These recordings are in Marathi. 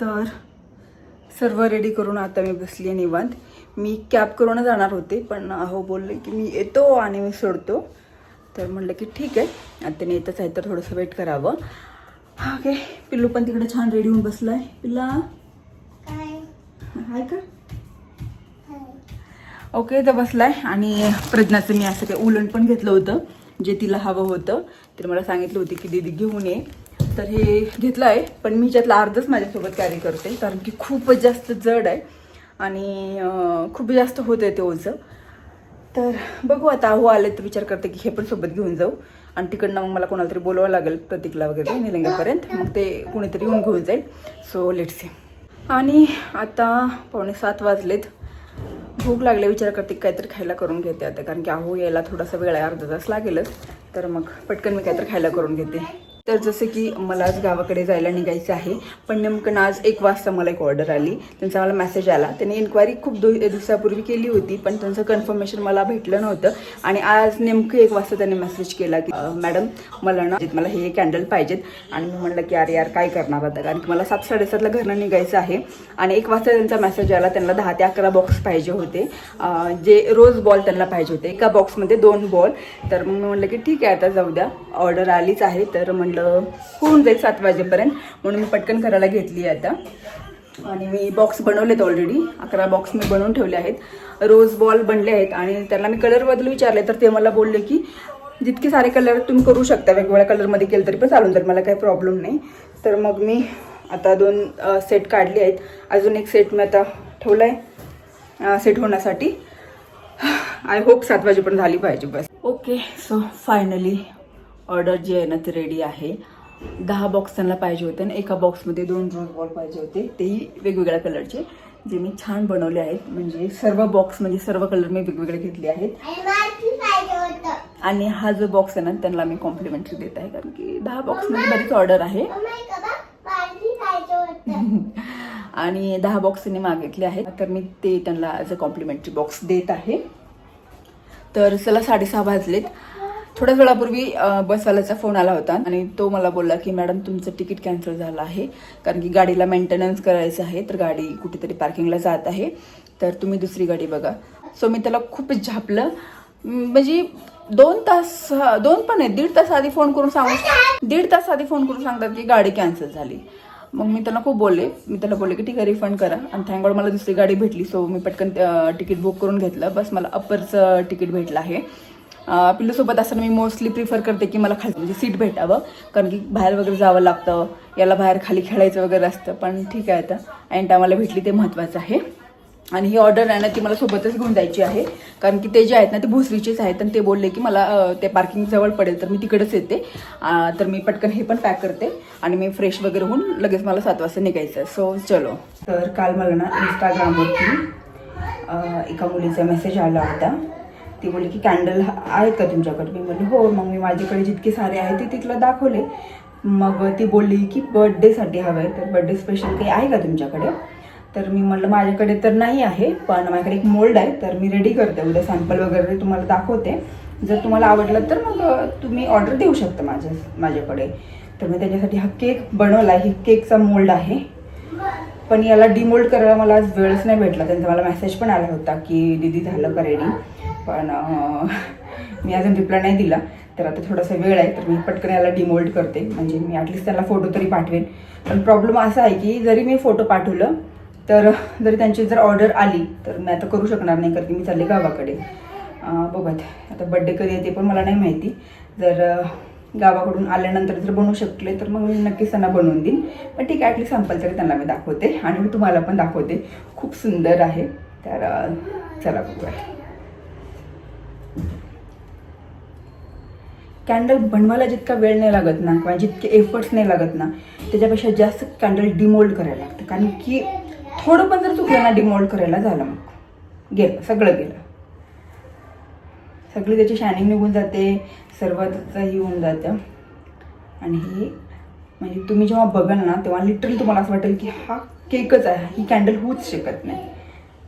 तर सर्व रेडी करून आता मी बसली आहे निवांत. मी कॅब करून जाणार होते पण अहो बोलले की मी येतो आणि मी सोडतो. तर म्हणलं की ठीक आहे आता मी येतच आहे तर थोडंसं वेट करावं. हा ओके पिल्लू पण तिकडे छान रेडी होऊन बसला आहे पिल्ला? हाय का? ओके तर बसलाय. आणि प्रज्ञाचं मी असं काही उलण पण घेतलं होतं जे तिला हवं होतं. तर मला सांगितलं होतं की दीदी घेऊन ये. तर हे घेतलं आहे. पण मी ज्यातला अर्धच माझ्यासोबत कॅरी करते कारण की खूपच जास्त जड आहे. आणि खूप जास्त होत आहे ते ओझं. तर बघू आता अहो आले तर विचार करते की हे पण सोबत घेऊन जाऊ. आणि तिकडनं मग मला कोणाला तरी बोलवावं लागेल प्रतीकला वगैरे निलंग्यापर्यंत मग ते कोणीतरी येऊन घेऊन जाईल. सो लेट्स सी आणि आता पावणे सात वाजलेत. भूक लागले विचार करते की काहीतरी खायला करून घेते आता. कारण की अहो यायला थोडासा वेळ आहे अर्धा तास लागेलच. तर मग पटकन मी काहीतरी खायला करून घेते. तर जसं की मला आज गावाकडे जायला निघायचं आहे पण नेमकं आज एक वाजता मला एक ऑर्डर आली. त्यांचा मला मेसेज आला. त्यांनी इन्क्वायरी खूप दो दिवसापूर्वी केली होती पण त्यांचं कन्फर्मेशन मला भेटलं नव्हतं. आणि आज नेमकं एक वाजता त्यांनी मेसेज केला की मॅडम मला ना मला हे कॅन्डल पाहिजेत. आणि मी म्हणलं की अरे यार काय करणार आता? कारण की मला सात साडेसातला घरनं निघायचं आहे. आणि एक वाजता त्यांचा मेसेज आला त्यांना दहा ते अकरा बॉक्स पाहिजे होते. जे रोज बॉल त्यांना पाहिजे होते. एका बॉक्समध्ये दोन बॉल तर मग मी म्हणलं की ठीक आहे आता जाऊ द्या. ऑर्डर आलीच आहे. तर म्हणलं होऊन जाईल सात वाजेपर्यंत. म्हणून मी पटकन करायला घेतली आहे आता. आणि मी बॉक्स बनवलेत ऑलरेडी अकरा बॉक्स मी बनवून ठेवले आहेत. रोज बॉल बनले आहेत आणि त्याला मी कलरबद्दल विचारले तर ते मला बोलले की जितके सारे कलर तुम्ही करू शकता वेगवेगळ्या कलरमध्ये केलं तरी पण चालून जाईल मला काही प्रॉब्लेम नाही. तर मग मी आता दोन सेट काढले आहेत. अजून एक सेट मी आता ठेवला आहे सेट होण्यासाठी. आय होप सात वाजेपर्यंत झाली पाहिजे बस. ओके सो फायनली ऑर्डर जी आहे ना ती रेडी आहे. दहा बॉक्स त्यांना पाहिजे होते आणि एका बॉक्समध्ये दोन रोज बॉल पाहिजे होते. तेही वेगवेगळ्या कलरचे जे मी छान बनवले आहेत. म्हणजे सर्व बॉक्स म्हणजे सर्व कलर मी वेगवेगळे घेतले आहेत. आणि हा जो बॉक्स आहे ना त्यांना मी कॉम्प्लिमेंटरी देत आहे. कारण की दहा बॉक्समध्ये बरीच ऑर्डर आहे. आणि दहा बॉक्स त्यांनी मागितले आहेत. तर मी ते त्यांना ॲज अ कॉम्प्लिमेंटरी बॉक्स देत आहे. तर चला साडेसहा वाजलेत. थोड्याच वेळापूर्वी बसवाल्याचा फोन आला होता आणि तो मला बोलला की मॅडम तुमचं तिकीट कॅन्सल झालं आहे. कारण की गाडीला मेंटेनन्स करायचं आहे तर गाडी कुठेतरी पार्किंगला जात आहे. तर तुम्ही दुसरी गाडी बघा. सो मी त्याला खूप झापलं. म्हणजे दोन तास दोन पण आहे दीड तास आधी फोन करून सांगू दीड तास आधी फोन करून सांगतात की गाडी कॅन्सल झाली. मग मी त्याला खूप बोलले. मी त्याला बोलले की ठीक आहे रिफंड करा. आणि थँक मला दुसरी गाडी भेटली. सो मी पटकन तिकीट बुक करून घेतलं. बस मला अप्परचं तिकीट भेटलं आहे. पिल्लूसोबत असताना मी मोस्टली प्रिफर करते की मला खाली म्हणजे सीट भेटावं. कारण की बाहेर वगैरे जावं लागतं. याला बाहेर खाली खेळायचं वगैरे असतं. पण ठीक आहे आता. अँड आम्हाला भेटली ते महत्त्वाचं आहे. आणि ही ऑर्डर आहे ना ती मला सोबतच घेऊन जायची आहे. कारण की ते जे आहेत ना ते भोसरीचेच आहेत. आणि ते बोलले की मला ते पार्किंग जवळ पडेल तर मी तिकडेच येते. तर मी पटकन हे पण पॅक करते. आणि मी फ्रेश वगैरे होऊन लगेच मला सात वाजता निघायचं आहे. सो चलो. तर काल मला ना इंस्टाग्रामवरती एका मुलीचा मेसेज आला होता. ती बोलली की कॅन्डल आहेत का तुमच्याकडे? मी म्हणलं हो. मग मी माझ्याकडे जितके सारे आहेत ते तिला दाखवले. मग ती बोलली की बर्थडेसाठी हवं आहे तर बर्थडे स्पेशल काही आहे का तुमच्याकडे? तर मी म्हटलं माझ्याकडे तर नाही आहे पण माझ्याकडे एक मोल्ड आहे तर मी रेडी करते. उद्या सॅम्पल वगैरे तुम्हाला दाखवते. जर तुम्हाला आवडलं तर मग तुम्ही ऑर्डर देऊ शकता माझ्या माझ्याकडे. तर मी त्याच्यासाठी हा केक बनवला आहे. ही केकचा मोल्ड आहे. पण याला डिमोल्ड करायला मला आज वेळच नाही भेटला. त्यांचा मला मेसेज पण आला होता की दीदी झालं का रेडी पण मी अजून रिप्लाय नाही दिला. तर आता थोडासा वेळ आहे तर मी पटकन याला डिमोल्ड करते. म्हणजे मी ॲटलिस्ट त्यांना फोटो तरी पाठवेन. पण प्रॉब्लेम असा आहे की जरी मी फोटो पाठवलं तर जरी त्यांची जर ऑर्डर आली तर मी आता करू शकणार नाही कारण की मी चालले गावाकडे. बघत आता. बड्डे कधी येते पण मला नाही माहिती. जर गावाकडून आल्यानंतर जर बनवू शकले तर मग मी नक्कीच त्यांना बनवून देईन. पण ठीक आहे ॲटलीस्ट सॅम्पल तरी त्यांना मी दाखवते. आणि मी तुम्हाला पण दाखवते. खूप सुंदर आहे. तर चला बघूया. कॅन्डल बनवायला जितका वेळ नाही लागत ना किंवा जितके एफर्ट्स नाही लागत ना त्याच्यापेक्षा जास्त कॅन्डल डिमोल्ड करायला लागतं. कारण की थोडं पण जर चुकलं ना डिमोल्ड करायला झालं मग. गेलं सगळं गेलं. सगळी त्याची शायनिंग निघून जाते सर्वातही होऊन जातं. आणि हे म्हणजे तुम्ही जेव्हा बघाल ना तेव्हा लिटरली तुम्हाला असं वाटेल की हा केकच आहे ही कॅन्डल होऊच शकत नाही.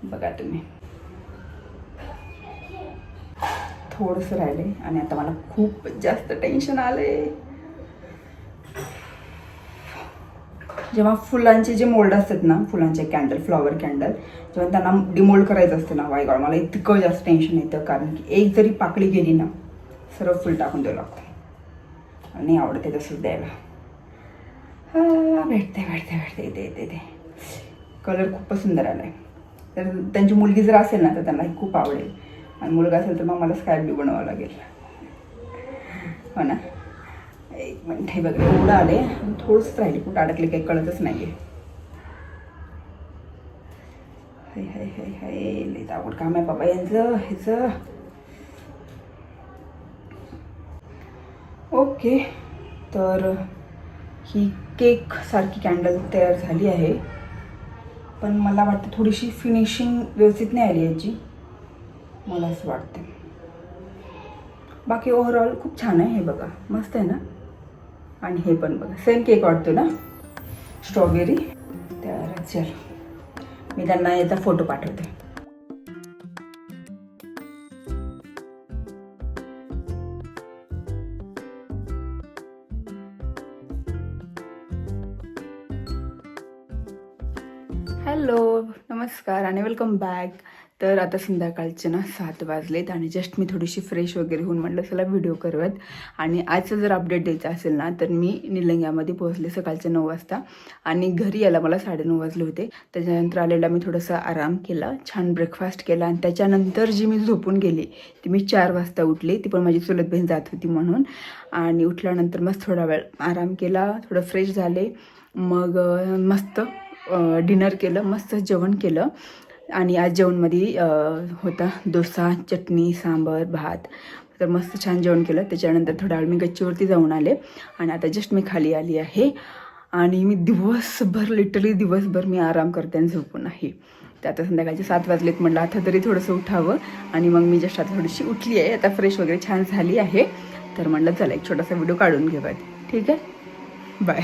बघा तुम्ही. थोडंसं राहिले आणि आता मला खूप जास्त टेन्शन आले जेव्हा फुलांचे जे मोल्ड असतात ना फुलांचे कॅन्डल फ्लॉवर कॅन्डल जेव्हा त्यांना डिमोल्ड करायचं असतं ना वाय गॉड मला इतकं जास्त टेन्शन येतं कारण की एक जरी पाकळी गेली ना सर्व फुल टाकून द्यावं लागतं. आणि आवडते तसंच द्यायला. हा, भेटते भेटते भेटते येते येते येते. कलर खूपच सुंदर आला आहे तर त्यांची मुलगी जर असेल ना तर त्यांना खूप आवडेल. आणि मुलगा असेल तर मग मला स्काय ब्ल्यू बनवावं लागेल. हो ना? एक मिनिट हे बघा एवढं आले थोडंच राहिले कुठं अडकले काही कळतच नाही आहे हाय हाय हाय हाय लई आवड काम आहे बाबा यांचं ह्याचं. ओके तर ही केक सारखी कॅन्डल तयार झाली आहे. पण मला वाटतं थोडीशी फिनिशिंग व्यवस्थित नाही आली याची. मला असं वाटतं बाकी ओव्हरऑल खूप छान आहे हे बघा. मस्त आहे ना? आणि हे पण बघा. सेम केक वाटतो ना? स्ट्रॉबेरी तर चल. मी त्यांना याचा फोटो पाठवते. हॅलो नमस्कार आणि वेलकम बॅक तर आता संध्याकाळचे ना सात वाजलेत आणि जस्ट मी थोडीशी फ्रेश वगैरे होऊन म्हटलं चला व्हिडिओ करूयात. आणि आजचं जर अपडेट द्यायचं असेल ना तर मी निलंग्यामध्ये पोहोचले सकाळचे नऊ वाजता आणि घरी यायला मला साडेनऊ वाजले होते. त्याच्यानंतर आलेला मी थोडासा आराम केला छान ब्रेकफास्ट केला आणि त्याच्यानंतर जी मी झोपून गेली ती मी चार वाजता उठली. ती पण माझी चुलत बहीण जात होती म्हणून. आणि उठल्यानंतर मस्त थोडा वेळ आराम केला थोडं फ्रेश झाले. मग मस्त डिनर केलं मस्त जेवण केलं. आणि आज जेवणमध्ये होता डोसा चटणी सांबर भात. तर मस्त छान जेवण केलं. त्याच्यानंतर थोडा वेळ मी गच्चीवरती जाऊन आले आणि आता जस्ट मी खाली आली आहे. आणि मी दिवसभर लिटरली दिवसभर मी आराम करते आणि झोपून आहे. तर आता संध्याकाळचे सात वाजलेत म्हटलं आता तरी थोडंसं उठावं. आणि मग मी जस्ट आता थोडीशी उठली आहे. आता फ्रेश वगैरे छान झाली आहे. तर म्हटलं चला एक छोटासा व्हिडिओ काढून घेऊयात. ठीक आहे? बाय